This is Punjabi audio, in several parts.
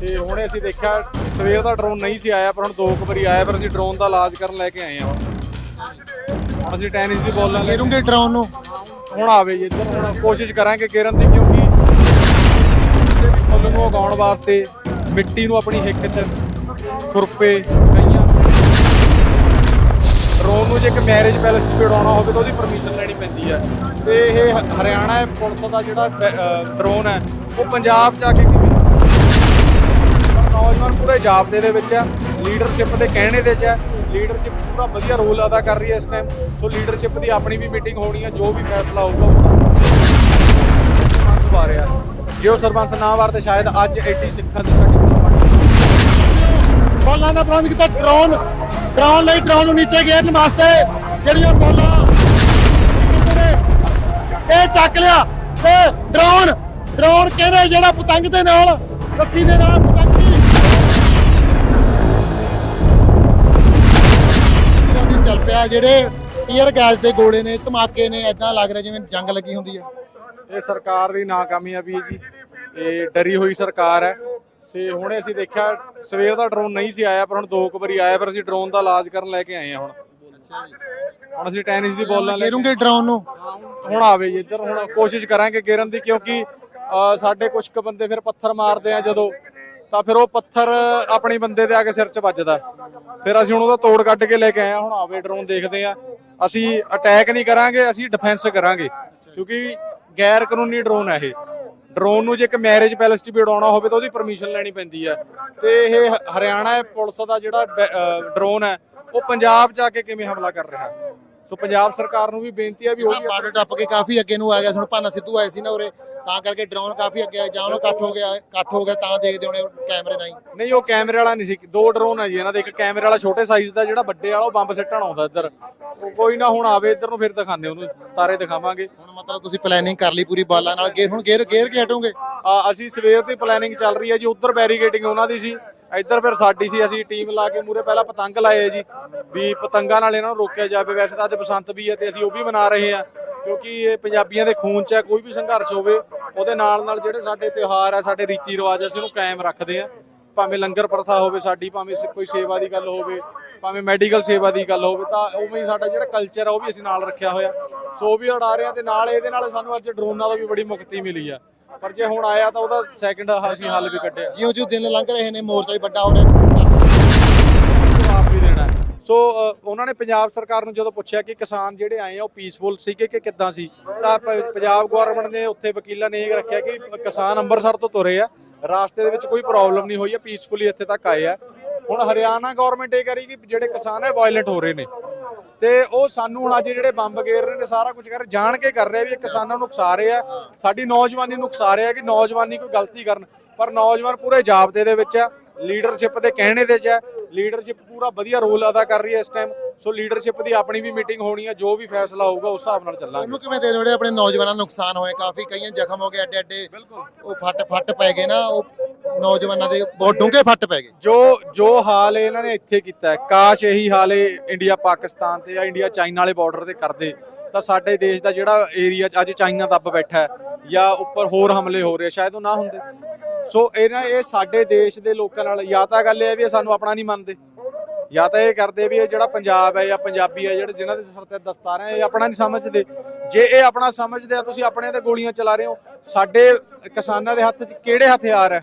ਤੇ ਹੁਣੇ ਅਸੀਂ ਦੇਖਿਆ ਸਵੇਰ ਦਾ ਡਰੋਨ ਨਹੀਂ ਸੀ ਆਇਆ ਪਰ ਹੁਣ ਦੋ ਕੁ ਵਾਰੀ ਆਇਆ ਪਰ ਅਸੀਂ ਡਰੋਨ ਦਾ ਇਲਾਜ ਕਰਨ ਲੈ ਕੇ ਆਏ ਹਾਂ। ਹੁਣ ਅਸੀਂ ਟੈਨਿਸ ਦੀ ਬੋਲਾਂ ਲੈ ਘੇਰੂਗੇ ਡਰਾਉਣ ਨੂੰ? ਹੁਣ ਆਵੇ ਜੀ ਇੱਧਰ ਹੁਣ ਕੋਸ਼ਿਸ਼ ਕਰਾਂਗੇ ਗਿਰਨ ਦੀ ਕਿਉਂਕਿ ਫੁੱਲ ਨੂੰ ਉਗਾਉਣ ਵਾਸਤੇ ਮਿੱਟੀ ਨੂੰ ਆਪਣੀ ਹਿੱਕ 'ਚ ਖੁਰਪੇ ਕਈਆਂ। ਡਰੋਨ ਨੂੰ ਜੇ ਇੱਕ ਮੈਰਿਜ ਪੈਲੇਸ 'ਚ ਉਡਾਉਣਾ ਹੋਵੇ ਤਾਂ ਉਹਦੀ ਪਰਮਿਸ਼ਨ ਲੈਣੀ ਪੈਂਦੀ ਹੈ ਤੇ ਇਹ ਹਰਿਆਣਾ ਪੁਲਿਸ ਦਾ ਜਿਹੜਾ ਡਰੋਨ ਹੈ ਉਹ ਪੰਜਾਬ 'ਚ ਆ ਕੇ ਨੌਜਵਾਨ ਪੂਰੇ ਜਾਬਤੇ ਦੇ ਵਿੱਚ ਹੈ ਲੀਡਰਸ਼ਿਪ ਦੇ ਕਹਿਣੇ ਦੇ 'ਚ ਹੈ। ਲੀਡਰਸ਼ਿਪ ਪੂਰਾ ਵਧੀਆ ਰੋਲ ਅਦਾ ਕਰ ਰਹੀ ਹੈ ਇਸ ਟਾਈਮ ਸੋ ਲੀਡਰਸ਼ਿਪ ਦੀ ਆਪਣੀ ਵੀ ਮੀਟਿੰਗ ਹੋਣੀ ਹੈ, ਜੋ ਵੀ ਫੈਸਲਾ ਹੋਊਗਾ ਉਸ ਸਰਪੰਚ ਰਿਹਾ। ਜੇ ਉਹ ਸਰਪੰਚ ਨਾ ਵਾਰ ਤੇ ਸ਼ਾਇਦ ਅੱਜ ਐਡੀ ਸਿੱਖਾਂ ਦੀ ਸਾਡੀ ਬੋਲਾਂ ਦਾ ਪ੍ਰਬੰਧ ਕੀਤਾ ਡਰੋਨ ਡਰੋਨ ਲਈ ਡਰੋਨ ਨੂੰ ਨੀਚੇ ਗੇਰਨ ਵਾਸਤੇ ਜਿਹੜੀਆਂ ਬੋਲਾਂ ਇਹ ਚੱਕ ਲਿਆ ਤੇ ਡਰੋਨ ਡਰੋਨ ਕਹਿੰਦੇ ਜਿਹੜਾ ਪਤੰਗ ਦੇ ਨਾਲ ਰੱਸੀ ਦੇ ਨਾਲ ਪਿਆ ਜਿਹੜੇ ਟੀਅਰ ਗੈਸ ਦੇ ਗੋਲੇ ਨੇ ਧਮਾਕੇ ਨੇ ਐਦਾਂ ਲੱਗ ਰਿਹਾ ਜਿਵੇਂ ਜੰਗ ਲੱਗੀ ਹੁੰਦੀ ਹੈ। ਇਹ ਸਰਕਾਰ ਦੀ ਨਾਕਾਮਯਾਬੀ ਹੈ ਜੀ। ਇਹ ਡਰੀ ਹੋਈ ਸਰਕਾਰ ਹੈ। ਸੇ ਹੁਣੇ ਅਸੀਂ ਦੇਖਿਆ ਸਵੇਰ ਦਾ ਡਰੋਨ ਨਹੀਂ ਸੀ ਆਇਆ ਪਰ ਹੁਣ ਦੋ ਕੁ ਵਾਰੀ ਆਇਆ ਪਰ ਅਸੀਂ ਡਰੋਨ ਦਾ ਇਲਾਜ ਕਰਨ ਲੈ ਕੇ ਆਏ ਹਾਂ ਹੁਣ। ਹੁਣ ਅਸੀਂ ਟੈਨਿਸ ਦੀ ਬੋਲਾਂ ਲੈ ਕੇ ਘੇਰੂਗੇ ਡਰੋਨ ਨੂੰ? ਹੁਣ ਆਵੇ ਜੀ ਇੱਧਰ ਹੁਣ ਕੋਸ਼ਿਸ਼ ਕਰਾਂਗੇ ਗਿਰਨ ਦੀ ਕਿਉਂਕਿ ਸਾਡੇ ਕੁਝ ਕੁ ਬੰਦੇ ਫਿਰ ਪੱਥਰ ਮਾਰਦੇ ਆ ਜਦੋਂ। ਤਾਂ ਫਿਰ ਉਹ ਪੱਥਰ ਆਪਣੀ ਬੰਦੇ ਦੇ ਆ ਕੇ ਸਿਰ 'ਚ ਵੱਜਦਾ। ਫਿਰ ਅਸੀਂ ਹੁਣ ਉਹਦਾ ਤੋੜ ਕੱਢ ਕੇ ਲੈ ਕੇ ਆਏ ਆ ਹੁਣ ਆਵੇ ਡਰੋਨ ਦੇਖਦੇ ਆ ਅਸੀਂ ਅਟੈਕ ਨਹੀਂ ਕਰਾਂਗੇ, ਅਸੀਂ ਡਿਫੈਂਸ ਕਰਾਂਗੇ। ਕਿਉਂਕਿ ਗੈਰ ਕਾਨੂੰਨੀ ਡਰੋਨ ਹੈ ਇਹ। ਡਰੋਨ ਨੂੰ ਜੇ ਇੱਕ ਮੈਰਿਜ ਪੈਲੇਸ 'ਚ ਵੀ ਉਡਾਉਣਾ ਹੋਵੇ ਤਾਂ ਉਹਦੀ ਪਰਮਿਸ਼ਨ ਲੈਣੀ ਪੈਂਦੀ ਹੈ ਤੇ ਇਹ ਹਰਿਆਣਾ ਪੁਲਿਸ ਦਾ ਜਿਹੜਾ ਡਰੋਨ ਹੈ, ਉਹ ਪੰਜਾਬ 'ਚ ਆ ਕੇ ਕਿਵੇਂ ਹਮਲਾ ਕਰ ਰਿਹਾ? ਸੋ ਪੰਜਾਬ ਸਰਕਾਰ ਨੂੰ ਵੀ ਬੇਨਤੀ ਹੈ ਵੀ ਉਹ ਬਾਰਡਰ ਟੱਪ ਕੇ ਕਾਫੀ ਅੱਗੇ ਨੂੰ ਆ ਗਿਆ ਹੁਣ ਭਾਨਾ ਸਿੱਧੂ ਆਏ ਸੀ ਨਾ ਉਰੇ। ਤਾਂ ਕਰਕੇ ਡਰੋਨ ਕਾਫੀ ਅੱਗੇ ਆ ਜਾਂ ਉਹਨੂੰ ਇਕੱਠ ਹੋ ਗਿਆ ਇਕੱਠ ਹੋ ਗਿਆ ਤਾਂ ਦੇਖਦੇ ਹੋਣੇ ਕੈਮਰੇ ਨਾਲ ਹੀ ਨਹੀਂ ਉਹ ਕੈਮਰੇ ਵਾਲਾ ਨਹੀਂ ਸੀ ਦੋ ਡਰੋਨ ਹੈ ਜੀ ਇਹਨਾਂ ਦੇ ਇੱਕ ਕੈਮਰੇ ਵਾਲਾ ਛੋਟੇ ਸਾਈਜ਼ ਦਾ ਜਿਹੜਾ ਵੱਡੇ ਵਾਲਾ ਉਹ ਬੰਬ ਸਿੱਟਣ ਆਉਂਦਾ ਇੱਧਰ। ਉਹ ਕੋਈ ਨਾ ਹੁਣ ਆਵੇ ਇੱਧਰ ਨੂੰ ਫਿਰ ਦਿਖਾਣੇ ਉਹਨੂੰ ਤਾਰੇ ਦਿਖਾਵਾਂਗੇ। ਹੁਣ ਮਤਲਬ ਤੁਸੀਂ ਪਲੈਨਿੰਗ ਕਰ ਲਈ ਪੂਰੀ ਬਾਲਾਂ ਨਾਲ ਗੇਰ ਹੁਣ ਗੇਰ ਗੇਰ ਕੇ ਹਟੋਗੇ? ਆ, ਅਸੀਂ ਸਵੇਰ ਦੀ ਪਲੈਨਿੰਗ ਚੱਲ ਰਹੀ ਹੈ ਜੀ ਉੱਧਰ ਬੈਰੀਗੇਟਿੰਗ ਉਹਨਾਂ ਦੀ ਸੀ। ਇੱਧਰ ਫਿਰ ਸਾਡੀ ਸੀ ਅਸੀਂ ਟੀਮ ਲਾ ਕੇ ਮੂਰੇ ਪਹਿਲਾਂ ਪਤੰਗ ਲਾਏ ਆ ਜੀ ਵੀ ਪਤੰਗਾਂ ਨਾਲ ਇਹਨਾਂ ਨੂੰ ਰੋਕਿਆ ਜਾਵੇ। ਵੈਸੇ ਤਾਂ ਅੱਜ ਬਸੰਤ ਵੀ ਹੈ ਤੇ ਅਸੀਂ ਉਹ ਵੀ ਮਨਾ ਰਹੇ ਹਾਂ। ਕਿਉਂਕਿ ਇਹ ਪੰਜਾਬੀਆਂ ਦੇ ਖੂਨ 'ਚ ਹੈ ਕੋਈ ਵੀ ਸੰਘਰਸ਼ ਹੋਵੇ ਉਹਦੇ ਨਾਲ ਨਾਲ ਜਿਹੜੇ ਸਾਡੇ ਤਿਉਹਾਰ ਆ ਸਾਡੇ ਰੀਤੀ ਰਿਵਾਜ ਆ, ਅਸੀਂ ਉਹਨੂੰ ਕਾਇਮ ਰੱਖਦੇ ਆ। ਭਾਵੇਂ ਲੰਗਰ ਪ੍ਰਥਾ ਹੋਵੇ ਸਾਡੀ ਭਾਵੇਂ ਕੋਈ ਸੇਵਾ ਦੀ ਗੱਲ ਹੋਵੇ ਭਾਵੇਂ ਮੈਡੀਕਲ ਸੇਵਾ ਦੀ ਗੱਲ ਹੋਵੇ ਤਾਂ ਉਵੇਂ ਹੀ ਸਾਡਾ ਜਿਹੜਾ ਕਲਚਰ ਆ ਉਹ ਵੀ ਅਸੀਂ ਨਾਲ ਰੱਖਿਆ ਹੋਇਆ। ਸੋ ਉਹ ਵੀ ਉਡਾ ਰਹੇ ਆ ਤੇ ਨਾਲ ਇਹਦੇ ਨਾਲ ਸਾਨੂੰ ਅੱਜ ਡਰੋਨਾਂ ਦਾ ਵੀ ਬੜੀ ਮੁਕਤੀ ਮਿਲੀ ਆ। ਪਰ ਜੇ ਹੁਣ ਆਇਆ ਤਾਂ ਉਹਦਾ ਸੈਕਿੰਡ ਅਸੀਂ ਹੱਲ ਵੀ ਕੱਢਿਆ। ਜਿਉਂ ਜਿਉਂ ਦਿਨ ਲੰਘ ਰਹੇ ਨੇ ਮੋਰਚਾ ਵੀ ਵੱਡਾ ਹੋ ਰਿਹਾ। ਜਵਾਬ ਵੀ ਦੇਣਾ। ਹੈ। ਸੋ ਉਹਨਾਂ ਨੇ ਪੰਜਾਬ ਸਰਕਾਰ ਨੂੰ ਜਦੋਂ ਪੁੱਛਿਆ ਕਿ ਕਿਸਾਨ ਜਿਹੜੇ ਆਏ ਆ, ਉਹ ਪੀਸਫੁਲ ਸੀਗੇ ਕਿ ਕਿੱਦਾਂ ਸੀ? ਤਾਂ ਪੰਜਾਬ ਗਵਰਨਮੈਂਟ ਨੇ ਉੱਥੇ ਵਕੀਲਾਂ ਨੇ ਇਹ ਰੱਖਿਆ ਕਿ ਕਿਸਾਨ ਅੰਮ੍ਰਿਤਸਰ ਤੋਂ ਤੁਰੇ ਆ। ਰਾਸਤੇ ਦੇ ਵਿੱਚ ਕੋਈ ਪ੍ਰੋਬਲਮ ਨਹੀਂ ਹੋਈ ਆ ਪੀਸਫੁਲੀ ਇੱਥੇ ਤੱਕ ਆਏ ਆ। ਹੁਣ ਹਰਿਆਣਾ ਗਵਰਨਮੈਂਟ ਇਹ ਕਰੀ ਕਿ ਜਿਹੜੇ ਕਿਸਾਨ ਹੈ ਵਾਇਲੈਂਟ ਹੋ ਰਹੇ ਨੇ। ਤੇ ਉਹ ਸਾਨੂੰ ਹੁਣ ਅੱਜ ਜਿਹੜੇ ਬੰਬ ਗੇਰ ਰਹੇ ਨੇ, ਸਾਰਾ ਕੁਝ ਕਰ ਰਹੇ, ਜਾਣ ਕੇ ਕਰ ਰਹੇ ਵੀ ਇਹ ਕਿਸਾਨਾਂ ਨੂੰ ਉਕਸਾ ਰਹੇ ਆ। ਸਾਡੀ ਨੌਜਵਾਨੀ ਨੂੰ ਉਕਸਾ ਰਹੇ ਆ ਕਿ ਨੌਜਵਾਨੀ ਕੋਈ ਗਲਤੀ ਕਰਨ। ਪਰ ਨੌਜਵਾਨ ਪੂਰੇ ਜਾਬਤੇ ਦੇ ਵਿੱਚ ਆ। ਲੀਡਰਸ਼ਿਪ ਦੇ ਕਹਿਣੇ ਦੇ ਚ ਹੈ। ਲੀਡਰਸ਼ਿਪ ਪੂਰਾ ਵਧੀਆ ਰੋਲ ਅਦਾ ਕਰ ਰਹੀ ਹੈ ਇਸ ਟਾਈਮ ਸੋ ਲੀਡਰਸ਼ਿਪ ਦੀ ਆਪਣੀ ਵੀ ਮੀਟਿੰਗ ਹੋਣੀ ਹੈ ਜੋ ਵੀ ਫੈਸਲਾ ਹੋਊਗਾ ਉਸ ਹਿਸਾਬ ਨਾਲ ਚੱਲਾਂਗੇ। ਉਹਨੂੰ ਕਿਵੇਂ ਦੇ ਜਿਹੜੇ ਆਪਣੇ ਨੌਜਵਾਨਾਂ ਨੂੰ ਨੁਕਸਾਨ ਹੋਏ ਕਾਫੀ ਕਈਆਂ ਜ਼ਖਮ ਹੋ ਗਏ ਐਡੇ ਐਡੇ ਉਹ ਫੱਟ ਫੱਟ ਪੈ ਗਏ ਨਾ ਉਹ ਨੌਜਵਾਨਾਂ ਦੇ ਬਹੁਤ ਡੂੰਘੇ ਫੱਟ ਪੈ ਗਏ। ਜੋ ਜੋ ਹਾਲ ਇਹਨਾਂ ਨੇ ਇੱਥੇ ਕੀਤਾ ਹੈ ਕਾਸ਼ ਇਹੀ ਹਾਲ ਇਹ ਇੰਡੀਆ ਪਾਕਿਸਤਾਨ ਤੇ ਜਾਂ ਇੰਡੀਆ ਚਾਈਨਾ ਵਾਲੇ ਬਾਰਡਰ ਤੇ ਕਰਦੇ ਤਾਂ ਸਾਡੇ ਦੇਸ਼ ਦਾ ਜਿਹੜਾ ਏਰੀਆ ਅੱਜ ਚਾਈਨਾ ਦੱਬ ਬੈਠਾ ਹੈ ਜਾਂ ਉੱਪਰ ਹੋਰ ਹਮਲੇ ਹੋ ਰਹੇ ਸ਼ਾਇਦ ਉਹ ਨਾ ਹੁੰਦੇ। ਸੋ ਇਹਨਾਂ ਇਹ ਸਾਡੇ ਦੇਸ਼ ਦੇ ਲੋਕਾਂ ਨਾਲ ਜਾਂ ਤਾਂ ਗੱਲ ਇਹ ਹੈ ਵੀ ਇਹ ਸਾਨੂੰ ਆਪਣਾ ਨਹੀਂ ਮੰਨਦੇ, ਜਾਂ ਤਾਂ ਇਹ ਕਰਦੇ ਵੀ ਇਹ ਜਿਹੜਾ ਪੰਜਾਬ ਹੈ ਜਾਂ ਪੰਜਾਬੀ ਹੈ ਜਿਹੜੇ ਜਿਨ੍ਹਾਂ ਦੇ ਸਿਰ ਤੇ ਦਸਤਾਰਾਂ ਇਹ ਆਪਣਾ ਨਹੀਂ ਸਮਝਦੇ। ਜੇ ਇਹ ਆਪਣਾ ਸਮਝਦੇ ਆ, ਤੁਸੀਂ ਆਪਣੇ ਤੇ ਗੋਲੀਆਂ ਚਲਾ ਰਹੇ ਹੋ, ਸਾਡੇ ਕਿਸਾਨਾਂ ਦੇ ਹੱਥ 'ਚ ਕਿਹੜੇ ਹਥਿਆਰ ਹੈ?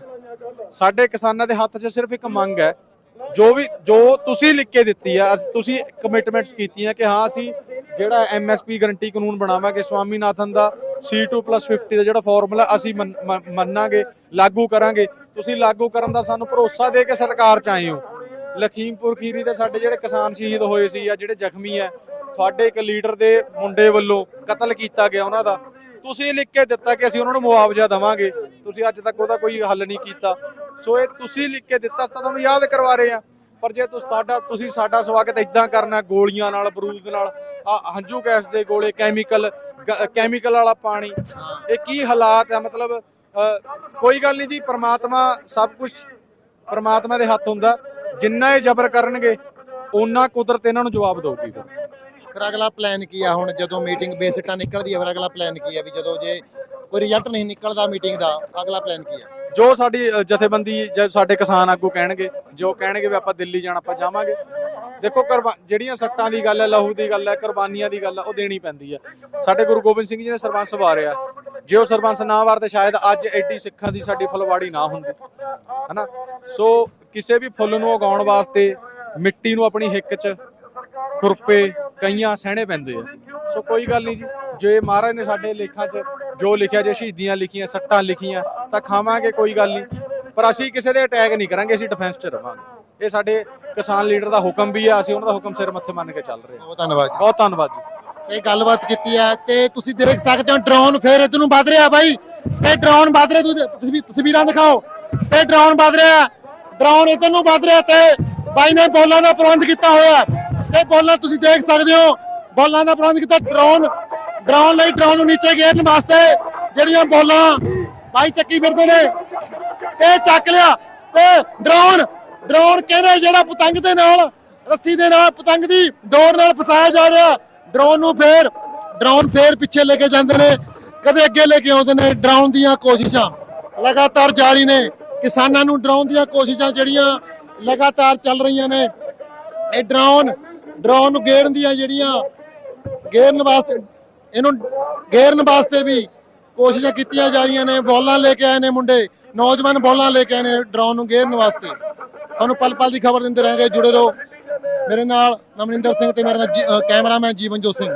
ਸਾਡੇ ਕਿਸਾਨਾਂ ਦੇ ਹੱਥ 'ਚ ਸਿਰਫ ਇੱਕ ਮੰਗ ਹੈ, ਜੋ ਵੀ, ਜੋ ਤੁਸੀਂ ਲਿਖ ਕੇ ਦਿੱਤੀ ਆ ਤੁਸੀਂ ਕਮਿਟਮੈਂਟਸ ਕੀਤੀਆਂ ਕਿ ਹਾਂ, ਅਸੀਂ ਜਿਹੜਾ ਐਮਐਸਪੀ ਗਰੰਟੀ ਕਾਨੂੰਨ ਬਣਾਵਾਂਗੇ, ਸਵਾਮੀਨਾਥਨ ਦਾ C2+50 ਦਾ ਜਿਹੜਾ ਫਾਰਮੂਲਾ ਅਸੀਂ ਮੰਨਾਂਗੇ, ਲਾਗੂ ਕਰਾਂਗੇ। ਤੁਸੀਂ ਲਾਗੂ ਕਰਨ ਦਾ ਸਾਨੂੰ ਭਰੋਸਾ ਦੇ ਕੇ ਸਰਕਾਰ ਚ ਆਏ ਹੋ। ਲਖੀਮਪੁਰ ਖੀਰੀ ਦੇ ਸਾਡੇ ਜਿਹੜੇ ਕਿਸਾਨ ਸ਼ਹੀਦ ਹੋਏ ਸੀ ਜਾਂ ਜਿਹੜੇ ਜ਼ਖਮੀ ਆ ਤੁਹਾਡੇ ਇੱਕ ਲੀਡਰ ਦੇ ਮੁੰਡੇ ਵੱਲੋਂ ਕਤਲ ਕੀਤਾ ਗਿਆ ਉਹਨਾਂ ਦਾ। ਤੁਸੀਂ ਲਿਖ ਕੇ ਦਿੱਤਾ ਕਿ ਅਸੀਂ ਉਹਨਾਂ ਨੂੰ ਮੁਆਵਜ਼ਾ ਦੇਵਾਂਗੇ। ਤੁਸੀਂ ਅੱਜ ਤੱਕ ਉਹਦਾ ਕੋਈ ਹੱਲ ਨਹੀਂ ਕੀਤਾ। ਸੋ ਇਹ ਤੁਸੀਂ ਲਿਖ ਕੇ ਦਿੱਤਾ ਤਾਂ ਤੁਹਾਨੂੰ ਯਾਦ ਕਰਵਾ ਰਹੇ ਆ ਪਰ ਜੇ ਤੁਸੀਂ ਸਾਡਾ ਤੁਸੀਂ ਸਾਡਾ ਸਵਾਗਤ ਇਦਾਂ ਕਰਨਾ ਗੋਲੀਆਂ ਨਾਲ ਬਰੂਦ ਨਾਲ, ਆ ਹੰਝੂ ਗੈਸ ਦੇ ਗੋਲੇ ਕੈਮੀਕਲ ਕੈਮੀਕਲ ਵਾਲਾ ਪਾਣੀ। ਇਹ ਕੀ ਹਾਲਾਤ ਹੈ ਮਤਲਬ ਕੋਈ ਗੱਲ ਨਹੀਂ ਜੀ ਪ੍ਰਮਾਤਮਾ ਸਭ ਕੁਝ ਪ੍ਰਮਾਤਮਾ ਦੇ ਹੱਥ ਹੁੰਦਾ। ਜਿੰਨਾ ਇਹ ਜ਼ਬਰ ਕਰਨਗੇ ਓਨਾ ਕੁਦਰਤ ਇਹਨਾਂ ਨੂੰ ਜਵਾਬ ਦੇਊਗੀ ਫਿਰ। ਅਗਲਾ ਪਲਾਨ ਕੀ ਆ ਹੁਣ? ਜਦੋਂ ਮੀਟਿੰਗ ਬੇਸਿਟਾ ਨਿਕਲਦੀ ਹੈ ਫਿਰ ਅਗਲਾ ਪਲਾਨ ਕੀ ਆ? ਵੀ ਜਦੋਂ ਜੇ ਕੋਈ ਰਿਜ਼ਲਟ ਨਹੀਂ ਨਿਕਲਦਾ ਮੀਟਿੰਗ ਦਾ ਅਗਲਾ ਪਲਾਨ ਕੀ ਆ? ਜੋ ਸਾਡੀ ਜਥੇਬੰਦੀ ਸਾਡੇ ਕਿਸਾਨ ਆਗੂ ਕਹਿਣਗੇ ਜੋ ਕਹਿਣਗੇ ਵੀ ਆਪਾਂ ਦਿੱਲੀ ਜਾਣਾ ਆਪਾਂ ਜਾਵਾਂਗੇ। ਦੇਖੋ ਕੁਰਬਾ, ਜਿਹੜੀਆਂ ਸੱਟਾਂ ਦੀ ਗੱਲ ਹੈ, ਲਹੂ ਦੀ ਗੱਲ ਹੈ, ਕੁਰਬਾਨੀਆਂ ਦੀ ਗੱਲ ਹੈ, ਉਹ ਦੇਣੀ ਪੈਂਦੀ ਹੈ। ਸਾਡੇ ਗੁਰੂ ਗੋਬਿੰਦ ਸਿੰਘ ਜੀ ਨੇ ਸਰਬੰਸ ਵਾਰਿਆ। ਜੇ ਉਹ ਸਰਬੰਸ ਨਾ ਵਾਰਦੇ, ਸ਼ਾਇਦ ਅੱਜ ਐਡੀ ਸਿੱਖਾਂ ਦੀ ਸਾਡੀ ਫੁਲਵਾੜੀ ਨਾ ਹੁੰਦੀ। ਹਨਾ? ਸੋ ਕਿਸੇ ਵੀ ਫੁੱਲ ਨੂੰ ਉਗਾਉਣ ਵਾਸਤੇ ਮਿੱਟੀ ਨੂੰ ਆਪਣੀ ਹਿੱਕ 'ਚ ਖੁਰਪੇ, ਕਈਆਂ ਸਹਿਣੇ ਪੈਂਦੇ ਆ। ਸੋ ਕੋਈ ਗੱਲ ਨਹੀਂ ਜੀ, ਜੇ ਮਹਾਰਾਜ ਨੇ ਸਾਡੇ ਲੇਖਾਂ 'ਚ ਜੋ ਲਿਖਿਆ, ਜੇ ਸ਼ਹੀਦੀਆਂ ਲਿਖੀਆਂ, ਸੱਟਾਂ ਲਿਖੀਆਂ, ਤਾਂ ਖਾਵਾਂਗੇ, ਕੋਈ ਗੱਲ ਨਹੀਂ। ਪਰ ਅਸੀਂ ਕਿਸੇ ਦੇ ਅਟੈਕ ਨਹੀਂ ਕਰਾਂਗੇ, ਅਸੀਂ ਡਿਫੈਂਸ 'ਚ ਰਵਾਂਗੇ। ਇਹ ਸਾਡੇ ਕਿਸਾਨ ਲੀਡਰ ਦਾ ਹੁਕਮ ਵੀ ਆ ਅਸੀਂ ਉਹਨਾਂ ਦਾ ਹੁਕਮ ਸਿਰ ਮੱਥੇ ਮੰਨ ਕੇ ਚੱਲ ਰਹੇ ਹਾਂ। ਬਹੁਤ ਧੰਨਵਾਦ ਜੀ। ਬਹੁਤ ਧੰਨਵਾਦ ਜੀ। ਤੇ ਗੱਲਬਾਤ ਕੀਤੀ ਹੈ ਤੇ ਤੁਸੀਂ ਦੇਖ ਸਕਦੇ ਹੋ ਡਰੋਨ ਫੇਰ ਇਧਰ ਨੂੰ ਵੱਧ ਰਿਹਾ ਬਾਈ। ਤੇ ਡਰੋਨ ਵੱਧ ਰਿਹਾ ਤੁਸੀਂ ਤਸਵੀ- ਤਸਵੀਰਾਂ ਦਿਖਾਓ। ਤੇ ਡਰੋਨ ਵੱਧ ਰਿਹਾ। ਡਰੋਨ ਇਧਰ ਨੂੰ ਵੱਧ ਰਿਹਾ ਤੇ ਬਾਈ ਨੇ ਬੋਲਾਂ ਦਾ ਪ੍ਰਬੰਧ ਕੀਤਾ ਹੋਇਆ। ਹੈ। ਤੇ ਬੋਲਾਂ ਤੁਸੀਂ ਦੇਖ ਸਕਦੇ ਹੋ ਬੋਲਾਂ ਦਾ ਪ੍ਰਬੰਧ ਕੀਤਾ ਡਰੋਨ। ਡਰੋਨ ਲਈ ਡਰੋਨ ਨੂੰ ਨੀਚੇ ਗੇਰਨ ਵਾਸਤੇ ਜਿਹੜੀਆਂ ਬੋਲਾਂ ਬਾਈ ਚੱਕੀ ਫਿਰਦੇ ਨੇ ਤੇ ਚੱਕ ਲਿਆ ਤੇ ਡਰੋਨ ਡਰੋਨ ਕਹਿੰਦੇ ਜਿਹੜਾ ਪਤੰਗ ਦੇ ਨਾਲ, ਰੱਸੀ ਦੇ ਨਾਲ ਪਤੰਗ ਦੀ ਡੋਰ ਨਾਲ ਫਸਾਇਆ ਜਾ ਰਿਹਾ। ਡਰੋਨ ਨੂੰ ਫੇਰ, ਡਰੋਨ ਫੇਰ ਪਿੱਛੇ ਲੈ ਕੇ ਜਾਂਦੇ ਨੇ, ਕਦੇ ਅੱਗੇ ਲੈ ਕੇ ਆਉਂਦੇ ਨੇ ਡਰਾਉਣ ਦੀਆਂ ਕੋਸ਼ਿਸ਼ਾਂ। ਲਗਾਤਾਰ ਜਾਰੀ ਨੇ, ਕਿਸਾਨਾਂ ਨੂੰ ਡਰਾਉਣ ਦੀਆਂ ਕੋਸ਼ਿਸ਼ਾਂ ਜਿਹੜੀਆਂ ਲਗਾਤਾਰ ਚੱਲ ਰਹੀਆਂ ਨੇ। ਇਹ ਡਰਾਉਣ ਡਰਾਉਣ ਨੂੰ ਗੇਰਨ ਦੀਆਂ ਜਿਹੜੀਆਂ ਗੇਰਨ ਵਾਸਤੇ, ਇਹਨੂੰ ਗੇਰਨ ਵਾਸਤੇ ਵੀ ਕੋਸ਼ਿਸ਼ਾਂ ਕੀਤੀਆਂ ਜਾ ਰਹੀਆਂ ਨੇ। ਬੋਲਾਂ ਲੈ ਕੇ ਆਏ ਨੇ ਮੁੰਡੇ, ਨੌਜਵਾਨ ਬੋਲਾਂ ਲੈ ਕੇ ਆਏ ਨੇ ਡਰਾਉਣ ਨੂੰ ਗੇਰਨ ਵਾਸਤੇ। ਤੁਹਾਨੂੰ ਪਲ ਪਲ ਦੀ ਖਬਰ ਦਿੰਦੇ ਰਹਾਂਗੇ। ਜੁੜੇ ਰਹੋ। ਮੇਰੇ ਨਾਲ ਮੈਂ ਸਿੰਘ ਤੇ ਮੇਰੇ ਨਾਲ ਜੀ- ਅ, ਕੈਮਰਾਮੈਨ ਜੀਵਨਜੋਤ ਸਿੰਘ।